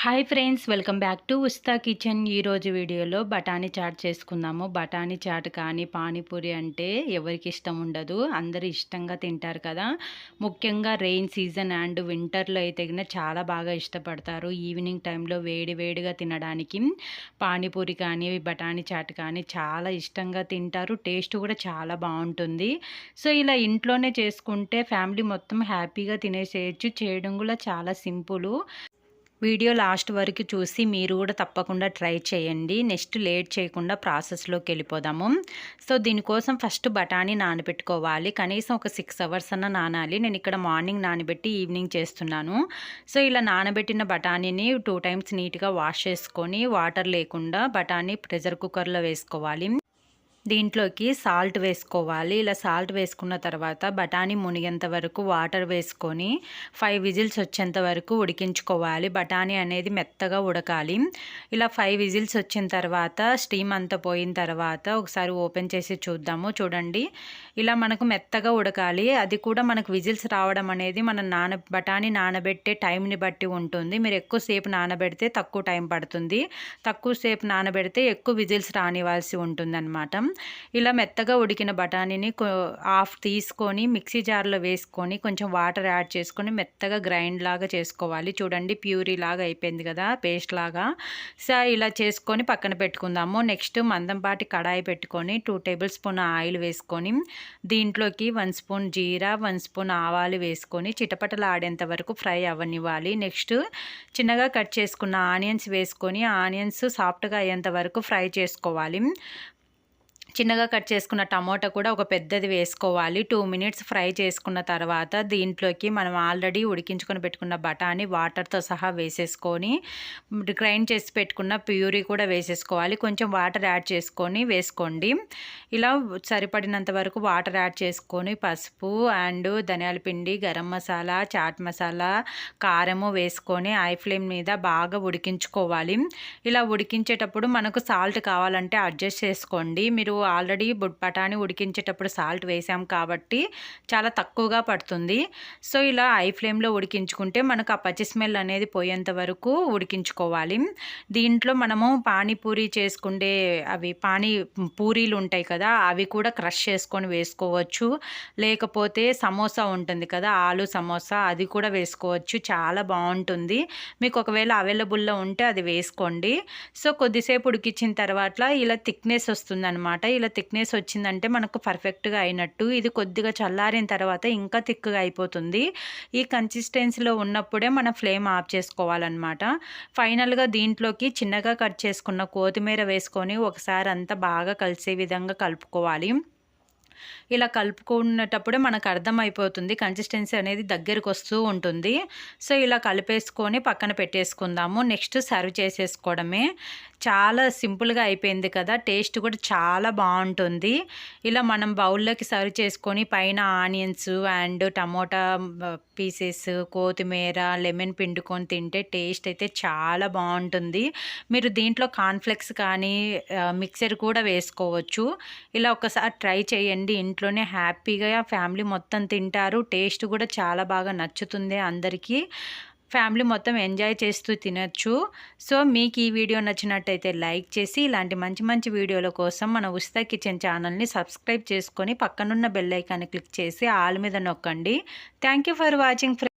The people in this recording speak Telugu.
Hi friends welcome back to Usta kitchen. ఈరోజు వీడియోలో బఠానీ చాట్ చేసుకుందాము. బఠానీ చాట్ కానీ పానీపూరి అంటే ఎవరికి ఇష్టం ఉండదు. అందరూ ఇష్టంగా తింటారు కదా. ముఖ్యంగా రెయిన్ సీజన్ అండ్ వింటర్లో అయితే చాలా బాగా ఇష్టపడతారు. ఈవినింగ్ టైంలో వేడి వేడిగా తినడానికి పానీపూరి కానీ బఠానీ చాట్ కానీ చాలా ఇష్టంగా తింటారు. టేస్ట్ కూడా చాలా బాగుంటుంది. సో ఇలా ఇంట్లోనే చేసుకుంటే ఫ్యామిలీ మొత్తం హ్యాపీగా తినేసేయచ్చు. చేయడం కూడా చాలా సింపుల్ వీడియో లాస్ట్ వరకు చూసి మీరు కూడా తప్పకుండా ట్రై చేయండి. నెక్స్ట్ లేట్ చేయకుండా ప్రాసెస్లోకి వెళ్ళిపోదాము. సో దీనికోసం ఫస్ట్ బఠానీ నానబెట్టుకోవాలి. కనీసం ఒక సిక్స్ అవర్స్ అన్న నానాలి. నేను ఇక్కడ మార్నింగ్ నానబెట్టి ఈవినింగ్ చేస్తున్నాను. సో ఇలా నానబెట్టిన బఠానీని టూ టైమ్స్ నీట్గా వాష్ చేసుకొని వాటర్ లేకుండా బఠానీ ప్రెషర్ కుక్కర్లో వేసుకోవాలి. దీంట్లోకి సాల్ట్ వేసుకోవాలి. ఇలా సాల్ట్ వేసుకున్న తర్వాత బఠానీ మునిగేంత వరకు వాటర్ వేసుకొని ఫైవ్ విజిల్స్ వచ్చేంత వరకు ఉడికించుకోవాలి. బఠానీ అనేది మెత్తగా ఉడకాలి. ఇలా ఫైవ్ విజిల్స్ వచ్చిన తర్వాత స్టీమ్ అంతా పోయిన తర్వాత ఒకసారి ఓపెన్ చేసి చూద్దాము. చూడండి. ఇలా మనకు మెత్తగా ఉడకాలి. అది కూడా మనకు విజిల్స్ రావడం అనేది మన నాన బఠానీ నానబెట్టే టైంని బట్టి ఉంటుంది. మీరు ఎక్కువసేపు నానబెడితే తక్కువ టైం పడుతుంది. తక్కువసేపు నానబెడితే ఎక్కువ విజిల్స్ రానివ్వాల్సి ఉంటుందన్నమాట. ఇలా మెత్తగా ఉడికిన బఠానీని హాఫ్ తీసుకొని మిక్సీ జార్లో వేసుకొని కొంచెం వాటర్ యాడ్ చేసుకొని మెత్తగా గ్రైండ్ లాగా చేసుకోవాలి. చూడండి ప్యూరీ లాగా అయిపోయింది కదా పేస్ట్ లాగా. సో ఇలా చేసుకొని పక్కన పెట్టుకుందాము. నెక్స్ట్ మందంపాటి కడాయి పెట్టుకొని టూ టేబుల్ స్పూన్ ఆయిల్ వేసుకొని దీంట్లోకి వన్ స్పూన్ జీరా వన్ స్పూన్ ఆవాలు వేసుకొని చిటపటలు ఆడేంత వరకు ఫ్రై అవ్వనివ్వాలి. నెక్స్ట్ చిన్నగా కట్ చేసుకున్న ఆనియన్స్ వేసుకొని ఆనియన్స్ సాఫ్ట్గా అయ్యేంత వరకు ఫ్రై చేసుకోవాలి. చిన్నగా కట్ చేసుకున్న టమోటా కూడా ఒక పెద్దది వేసుకోవాలి. టూ మినిట్స్ ఫ్రై చేసుకున్న తర్వాత దీంట్లోకి మనం ఆల్రెడీ ఉడికించుకొని పెట్టుకున్న బఠానీ వాటర్తో సహా వేసేసుకొని గ్రైండ్ చేసి పెట్టుకున్న ప్యూరీ కూడా వేసేసుకోవాలి. కొంచెం వాటర్ యాడ్ చేసుకొని వేసుకోండి. ఇలా సరిపడినంత వరకు వాటర్ యాడ్ చేసుకొని పసుపు అండ్ ధనియాల పిండి గరం మసాలా చాట్ మసాలా కారము వేసుకొని ఐ ఫ్లేమ్ మీద బాగా ఉడికించుకోవాలి. ఇలా ఉడికించేటప్పుడు మనకు సాల్ట్ కావాలంటే అడ్జస్ట్ చేసుకోండి. మీరు ఆల్రెడీ బఠానీ ఉడికించేటప్పుడు సాల్ట్ వేసాం కాబట్టి చాలా తక్కువగా పడుతుంది. సో ఇలా ఐ ఫ్లేమ్లో ఉడికించుకుంటే మనకు ఆ పచ్చి స్మెల్ అనేది పోయేంత వరకు ఉడికించుకోవాలి. దీంట్లో మనము పానీపూరి చేసుకుండే అవి పానీ పూరీలు ఉంటాయి కదా అవి కూడా క్రష్ చేసుకొని వేసుకోవచ్చు. లేకపోతే సమోసా ఉంటుంది కదా ఆలు సమోసా అది కూడా వేసుకోవచ్చు. చాలా బాగుంటుంది. మీకు ఒకవేళ అవైలబుల్లో ఉంటే అది వేసుకోండి. సో కొద్దిసేపు ఉడికించిన తర్వాత ఇలా థిక్నెస్ వస్తుంది అనమాట ఇలా థిక్నెస్ వచ్చిందంటే మనకు పర్ఫెక్ట్గా అయినట్టు. ఇది కొద్దిగా చల్లారిన తర్వాత ఇంకా థిక్గా అయిపోతుంది. ఈ కన్సిస్టెన్సీలో ఉన్నప్పుడే మనం ఫ్లేమ్ ఆఫ్ చేసుకోవాలన్నమాట. ఫైనల్గా దీంట్లోకి చిన్నగా కట్ చేసుకున్న కొత్తిమీర వేసుకొని ఒకసారి అంతా బాగా కలిసే విధంగా కలుపుకోవాలి. ఇలా కలుపుకునేటప్పుడే మనకు అర్థమైపోతుంది. కన్సిస్టెన్సీ అనేది దగ్గరికి వస్తూ ఉంటుంది. సో ఇలా కలిపేసుకొని పక్కన పెట్టేసుకుందాము. నెక్స్ట్ సర్వ్ చేసేసుకోవడమే. చాలా సింపుల్గా అయిపోయింది కదా. టేస్ట్ కూడా చాలా బాగుంటుంది. ఇలా మనం బౌల్లోకి సర్వ్ చేసుకొని పైన ఆనియన్స్ అండ్ టమోటా పీసెస్ కొత్తిమీర లెమన్ పిండుకొని తింటే టేస్ట్ అయితే చాలా బాగుంటుంది. మీరు దీంట్లో కాన్ఫ్లెక్స్ కానీ మిక్సర్ కూడా వేసుకోవచ్చు. ఇలా ఒకసారి ట్రై చేయండి. చేయండి ఇంట్లోనే హ్యాపీగా ఫ్యామిలీ మొత్తం తింటారు. టేస్ట్ కూడా చాలా బాగా నచ్చుతుంది అందరికీ. ఫ్యామిలీ మొత్తం ఎంజాయ్ చేస్తూ తినచ్చు. సో మీకు ఈ వీడియో నచ్చినట్టయితే లైక్ చేసి ఇలాంటి మంచి మంచి వీడియోల కోసం మన ఉస్తా కిచెన్ ఛానల్ని సబ్స్క్రైబ్ చేసుకొని పక్కనున్న బెల్ ఐకాన్ని క్లిక్ చేసి ఆల్ మీద నొక్కండి. Thank for watching